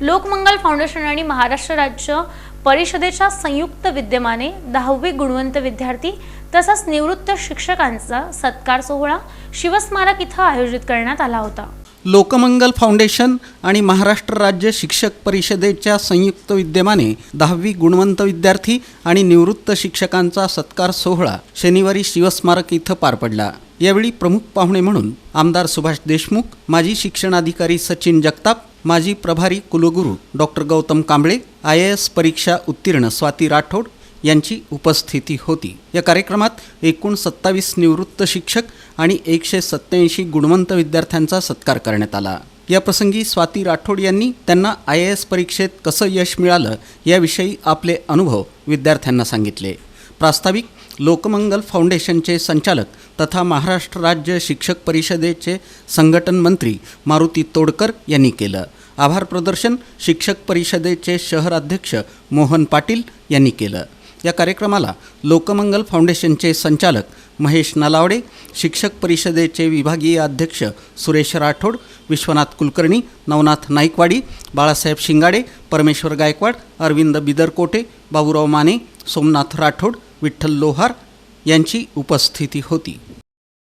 Lokmangal foundation आणि महाराष्ट्र राज्य परिषदेच्या संयुक्त विद्यमाने दहावी गुणवंत विद्यार्थी तसंच निवृत्त शिक्षकांचा सत्कार सोहळा शिवस्मारक इथं आयोजित करण्यात आला होता. लोकमंगल फाउंडेशन आणि महाराष्ट्र राज्य शिक्षक परिषदेच्या संयुक्त विद्यमाने दहावी गुणवंत विद्यार्थी आणि निवृत्त शिक्षकांचा सत्कार सोहळा शनिवारी शिवस्मारक इथं पार पडला. यावेळी प्रमुख पाहुणे म्हणून आमदार सुभाष देशमुख माजी शिक्षणाधिकारी सचिन जगताप माजी प्रभारी कुलगुरू doctor Gautam Kamble I A S परीक्षा उत्तीर्ण स्वाती राठोड यांची उपस्थिती होती. या कार्यक्रमात एकूण सत्तावीस निवृत्त शिक्षक आणि एकशे सत्याऐंशी गुणवंत विद्यार्थ्यांचा सत्कार करण्यात आला. याप्रसंगी स्वाती राठोड यांनी त्यांना आय ए एस परीक्षेत कसं यश मिळालं याविषयी आपले अनुभव विद्यार्थ्यांना सांगितले. प्रास्ताविक लोकमंगल फाउंडेशनचे संचालक तथा महाराष्ट्र राज्य शिक्षक परिषदेचे संघटन मंत्री मारुती तोडकर यांनी केलं. आभार प्रदर्शन शिक्षक परिषदेचे शहराध्यक्ष मोहन पाटील यांनी केलं. या कार्यक्रमाला लोकमंगल फाउंडेशनचे संचालक महेश नलावडे शिक्षक परिषदेचे विभागीय अध्यक्ष सुरेश राठोड विश्वनाथ कुलकर्णी नवनाथ नाईकवाडी बाळासाहेब शिंगाडे परमेश्वर गायकवाड अरविंद बिदरकोटे बाबूराव माने सोमनाथ राठोड विठ्ठल लोहार यांची उपस्थिती होती.